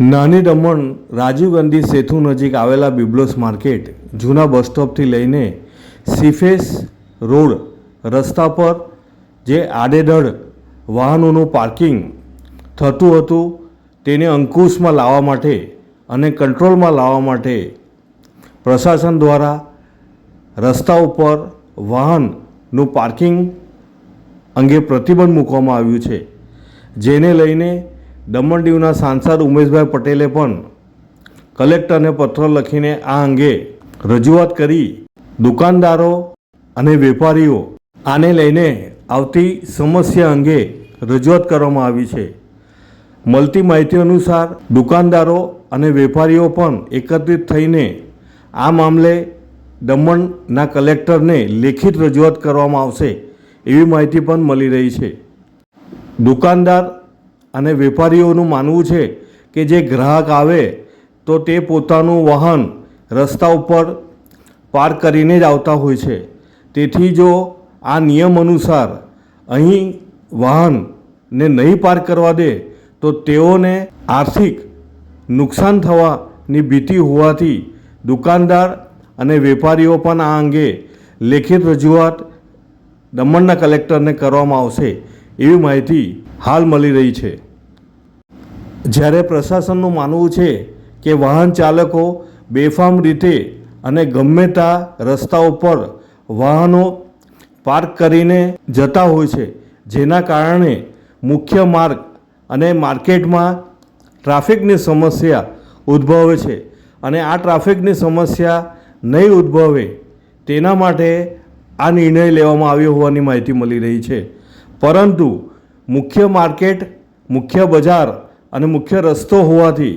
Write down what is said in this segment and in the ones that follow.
નાની દમણ રાજીવ ગાંધી સેતુ નજીક આવેલા બિબ્લોસ માર્કેટ જૂના બસ સ્ટોપથી લઈને સીફેસ રોડ રસ્તા પર જે આડેધડ વાહનોનું પાર્કિંગ થતું હતું તેને અંકુશમાં લાવવા માટે અને કંટ્રોલમાં લાવવા માટે પ્રશાસન દ્વારા રસ્તા ઉપર વાહનનું પાર્કિંગ અંગે પ્રતિબંધ મૂકવામાં આવ્યું છે. જેને લઈને દમણ દીવના સાંસદ ઉમેશભાઈ પટેલે પણ કલેક્ટરને પત્ર લખીને આ અંગે રજૂઆત કરી. દુકાનદારો અને વેપારીઓ આને લઈને આવતી સમસ્યા અંગે રજૂઆત કરવામાં આવી છે. મળતી માહિતી અનુસાર દુકાનદારો અને વેપારીઓ પણ એકત્રિત થઈને આ મામલે દમણના કલેક્ટરને લેખિત રજૂઆત કરવામાં આવશે એવી માહિતી પણ મળી રહી છે. દુકાનદાર અને વેપારીઓનું માનવું છે કે જે ગ્રાહક આવે તો તે પોતાનું વાહન રસ્તા ઉપર પાર્ક કરીને જ આવતા હોય છે. તેથી જો આ નિયમ અનુસાર અહીં વાહનને નહીં પાર્ક કરવા દે, તો તેઓને આર્થિક નુકસાન થવાની ભીતિ હોવાથી દુકાનદાર અને વેપારીઓ પણ આ અંગે લેખિત રજૂઆત દમણના કલેક્ટરને કરવામાં આવશે. એવી માહિતી હાલ મળી રહી છે. જ્યારે પ્રશાસનનું માનવું છે કે વાહન ચાલકો બેફામ રીતે અને ગમે ત્યાં રસ્તા ઉપર વાહનો પાર્ક કરીને જતા હોય છે, જેના કારણે મુખ્ય માર્ગ અને માર્કેટમાં ટ્રાફિકની સમસ્યા ઉદ્ભવે છે અને આ ટ્રાફિકની સમસ્યા નહીં ઉદ્ભવે તેના માટે આ નિર્ણય લેવામાં આવ્યો હોવાની માહિતી મળી રહી છે. પરંતુ મુખ્ય માર્કેટ, મુખ્ય બજાર અને મુખ્ય રસ્તો હોવાથી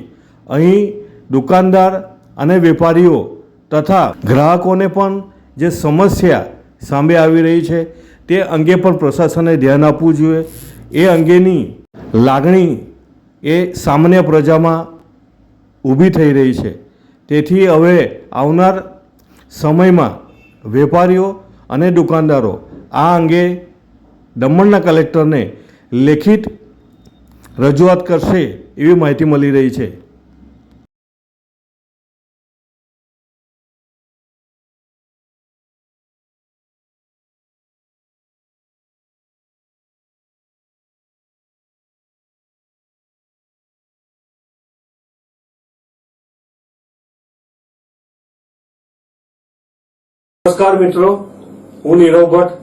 અહીં દુકાનદાર અને વેપારીઓ તથા ગ્રાહકોને પણ જે સમસ્યા સામે આવી રહી છે તે અંગે પણ પ્રશાસને ધ્યાન આપવું જોઈએ. એ અંગેની લાગણી એ સામાન્ય પ્રજામાં ઊભી થઈ રહી છે. તેથી હવે આવનાર સમયમાં વેપારીઓ અને દુકાનદારો આ અંગે દમણના કલેક્ટરને લેખિત રજૂઆત કરશે એવી માહિતી મળી રહી છે. નમસ્કાર મિત્રો, હું નીરવ ભટ્ટ